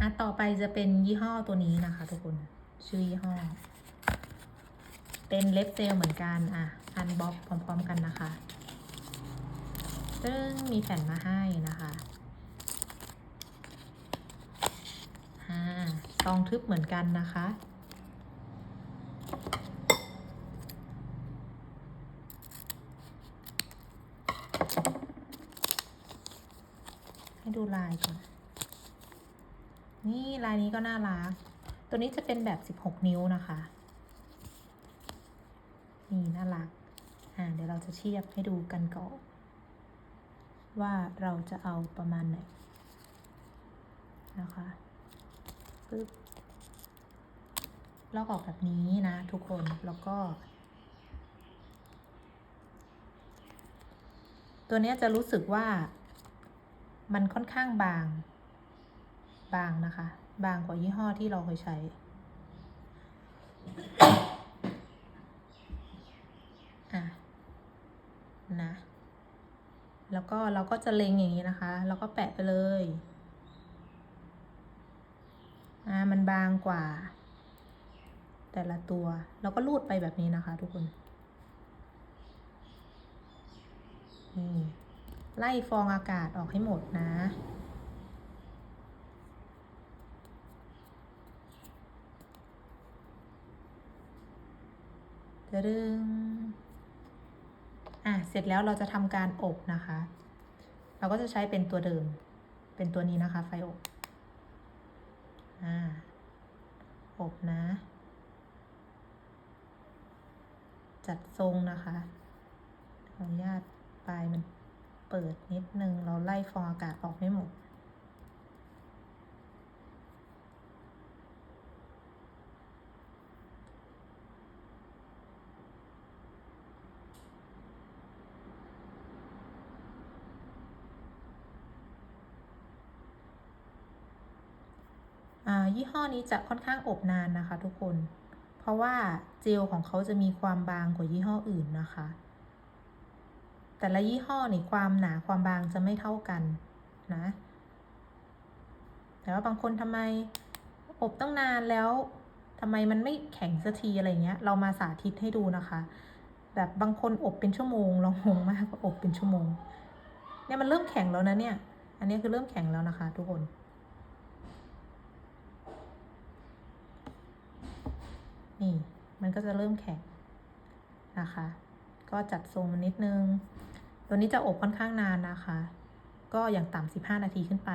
อะต่อไปจะเป็นยี่ห้อตัวนี้นะคะ ทุกคน ชื่อยี่ห้อ เป็นเล็บเจลเหมือนกัน อะ อันบ็อกพร้อมๆกันนะคะซึ่งมีแผ่นมาให้นะคะอ่าซองทึบเหมือนกันนะคะให้ดูลายก่อน นี่ลายนี้ก็น่ารัก ตัวนี้จะเป็นแบบ 16 นิ้วนะคะ นี่น่ารัก อ่าเดี๋ยวเราจะเทียบให้ดูกันก่อน ว่าเราจะเอาประมาณไหนนะคะปึ๊บลอกออกแบบนี้นะ ทุกคน แล้วก็ ตัวนี้จะรู้สึกว่ามันค่อนข้างบาง บางนะคะ บางกว่ายี่ห้อที่เราเคยใช้ อะ นะ แล้วก็เราก็จะเล็งอย่างนี้นะคะ แล้วก็แปะไปเลย อ่า มันบางกว่า แต่ละตัว แล้วก็ลูดไปแบบนี้นะคะ ทุกคน นี่ ไล่ฟองอากาศออกให้หมดนะ ดึงอะเสร็จแล้วเราจะทำการอบนะคะ เราก็จะใช้เป็นตัวเดิม เป็นตัวนี้นะคะไฟอบอ่าอบนะ จัดทรงนะคะขออนุญาตปลายมันเปิดนิดนึง เราไล่ฟองอากาศออกไม่หมด ยี่ห้อนี้จะค่อนข้างอบนานนะคะ ทุกคน เพราะว่าเจลของเขาจะมีความบางกว่ายี่ห้ออื่นนะคะ แต่ละยี่ห้อนี่ความหนาความบางจะไม่เท่ากันนะ แต่ว่าบางคนทำไมอบตั้งนานแล้วทำไมมันไม่แข็งสักทีอะไรเงี้ย เรามาสาธิตให้ดูนะคะ แบบบางคนอบเป็นชั่วโมงเรางงมากว่าอบเป็นชั่วโมง เนี่ยมันเริ่มแข็งแล้วนะเนี่ย อันนี้คือเริ่มแข็งแล้วนะคะ ทุกคน นี่มันก็จะเริ่มแข็งนะคะ ก็จัดทรงมันนิดนึง ตัวนี้จะอบค่อนข้างนานนะคะ ก็อย่างต่ำสิบห้านาทีขึ้นไป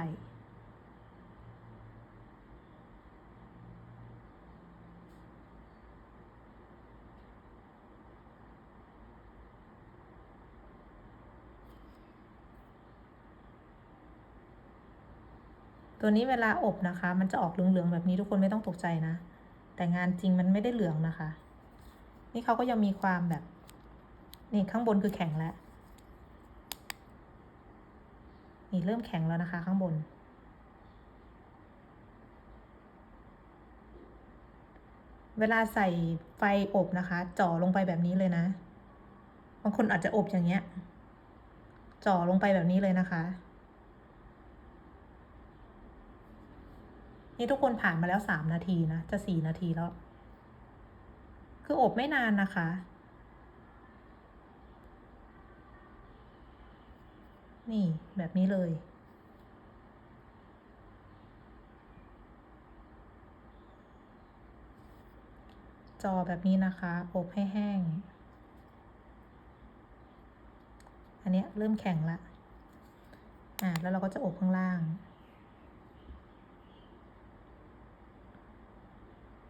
ตัวนี้เวลาอบนะคะ มันจะออกเหลืองๆแบบนี้ทุกคนไม่ต้องตกใจนะ แต่งานจริงมันไม่ได้เหลืองนะคะ นี่เขาก็ยังมีความแบบ นี่ข้างบนคือแข็งแล้ว นี่เริ่มแข็งแล้วนะคะ ข้างบน เวลาใส่ไฟอบนะคะ จ่อลงไปแบบนี้เลยนะ บางคนอาจจะอบอย่างเงี้ย จ่อลงไปแบบนี้เลยนะคะ นี่ทุกคนผ่านมาแล้วสามนาทีนะ จะสี่นาทีแล้ว คืออบไม่นานนะคะ นี่แบบนี้เลยจอแบบนี้นะคะ อบให้แห้ง อันนี้เริ่มแข็งละ อ่า แล้วเราก็จะอบข้างล่าง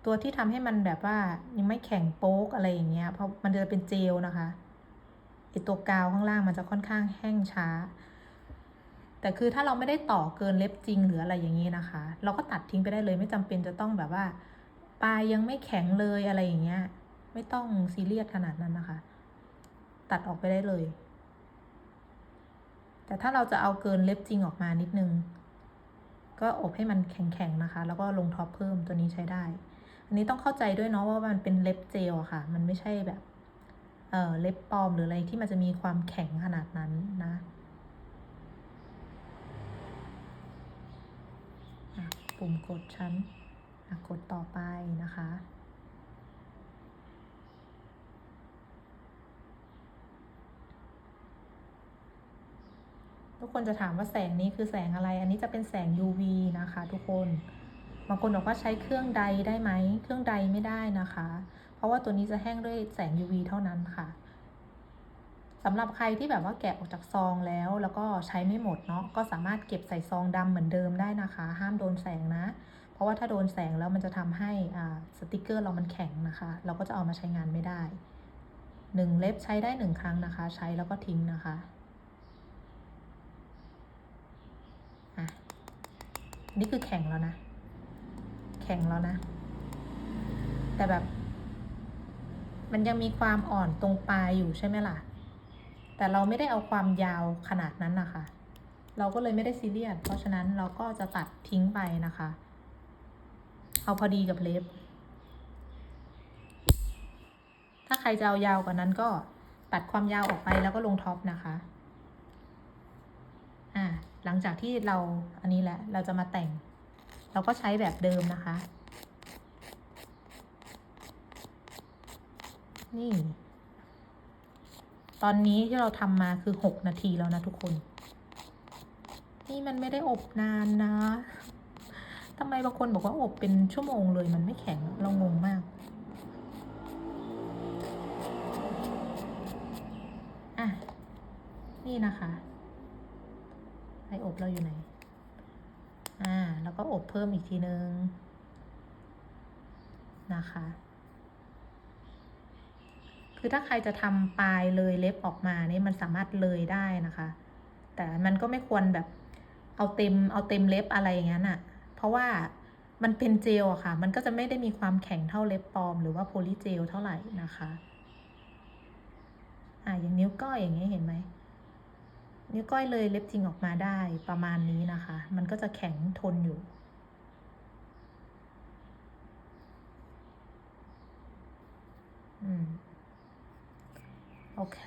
ตัวที่ทำให้มันแบบว่ายังไม่แข็งโป๊กอะไรอย่างเงี้ย เพราะมันจะเป็นเจลนะคะไอตัวกาวข้างล่างมันจะค่อนข้างแห้งช้า แต่คือถ้าเราไม่ได้ต่อเกินเล็บจริงหรืออะไรอย่างนี้นะคะ เราก็ตัดทิ้งไปได้เลยไม่จำเป็นจะต้องแบบว่า ปลายยังไม่แข็งเลยอะไรอย่างเงี้ย ไม่ต้องซีเรียสขนาดนั้นนะคะ ตัดออกไปได้เลย แต่ถ้าเราจะเอาเกินเล็บจริงออกมานิดนึง ก็อบให้มันแข็งๆนะคะ แล้วก็ลงท็อปเพิ่มตัวนี้ใช้ได้ อันนี้ต้องเข้าใจด้วยเนาะว่ามันเป็นเล็บเจลอะค่ะ มันไม่ใช่แบบเอ่อเล็บปลอมหรืออะไรที่มันจะมีความแข็งขนาดนั้นนะปุ่มกดชั้นกดต่อไปนะคะทุกคนจะถามว่าแสงนี้คือแสงอะไร อันนี้จะเป็นแสง UV นะคะทุกคน บางคนบอกว่าใช้เครื่องใดได้ไหม เครื่องใดไม่ได้นะคะ เพราะว่าตัวนี้จะแห้งด้วยแสง UV เท่านั้นค่ะสำหรับใครที่แบบว่าแกะออกจากซองแล้ว แล้วก็ใช้ไม่หมดเนาะก็สามารถเก็บใส่ซองดำเหมือนเดิมได้นะคะ ห้ามโดนแสงนะ เพราะว่าถ้าโดนแสงแล้วมันจะทำให้อ่าสติกเกอร์เรามันแข็งนะคะ เราก็จะเอามาใช้งานไม่ได้หนึ่งเล็บใช้ได้หนึ่งครั้งนะคะ ใช้แล้วก็ทิ้งนะคะอะนี่คือแข็งแล้วนะ ข็งแล้วนะ แต่แบบ มันยังมีความอ่อนตรงปลายอยู่ใช่ไหมล่ะ แต่เราไม่ได้เอาความยาวขนาดนั้นนะคะ เราก็เลยไม่ได้ซีเรียสเพราะฉะนั้นเราก็จะตัดทิ้งไปนะคะ เอาพอดีกับเล็บ ถ้าใครจะเอายาวกว่านั้นก็ตัดความยาวออกไปแล้วก็ลงท็อปนะคะอ่าหลังจากที่เราอันนี้แหละ เราจะมาแต่ง เราก็ใช้แบบเดิมนะคะ นี่ ตอนนี้ที่เราทำมาคือหกนาทีแล้วนะทุกคน นี่มันไม่ได้อบนานนะทำไมบางคนบอกว่าอบเป็นชั่วโมงเลยมันไม่แข็งเรางงมากอะนี่นะคะไออบเราอยู่ไหน อ่า แล้วก็อบเพิ่มอีกทีนึง นะคะ คือถ้าใครจะทำปลายเลยเล็บออกมาเนี่ยมันสามารถเลยได้นะคะ แต่มันก็ไม่ควรแบบเอาเต็มเอาเต็มเล็บอะไรอย่างนั้นอะ่ะ เพราะว่ามันเป็นเจลอะค่ะ มันก็จะไม่ได้มีความแข็งเท่าเล็บปลอม หรือว่าโพลีเจลเท่าไหร่นะคะ อ่าอย่างนิ้วก้อยอย่างเงี้ยเห็นไหม นิ้วก้อยเลยเล็บจริงออกมาได้ประมาณนี้นะคะ มันก็จะแข็งทนอยู่ อืม โอเค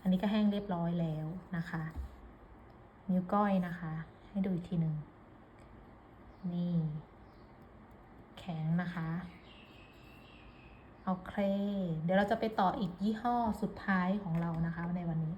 อันนี้ก็แห้งเรียบร้อยแล้วนะคะ นิ้วก้อยนะคะ ให้ดูอีกทีหนึ่ง นี่ แข็งนะคะโอเค เดี๋ยวเราจะไปต่ออีกยี่ห้อสุดท้ายของเรานะคะในวันนี้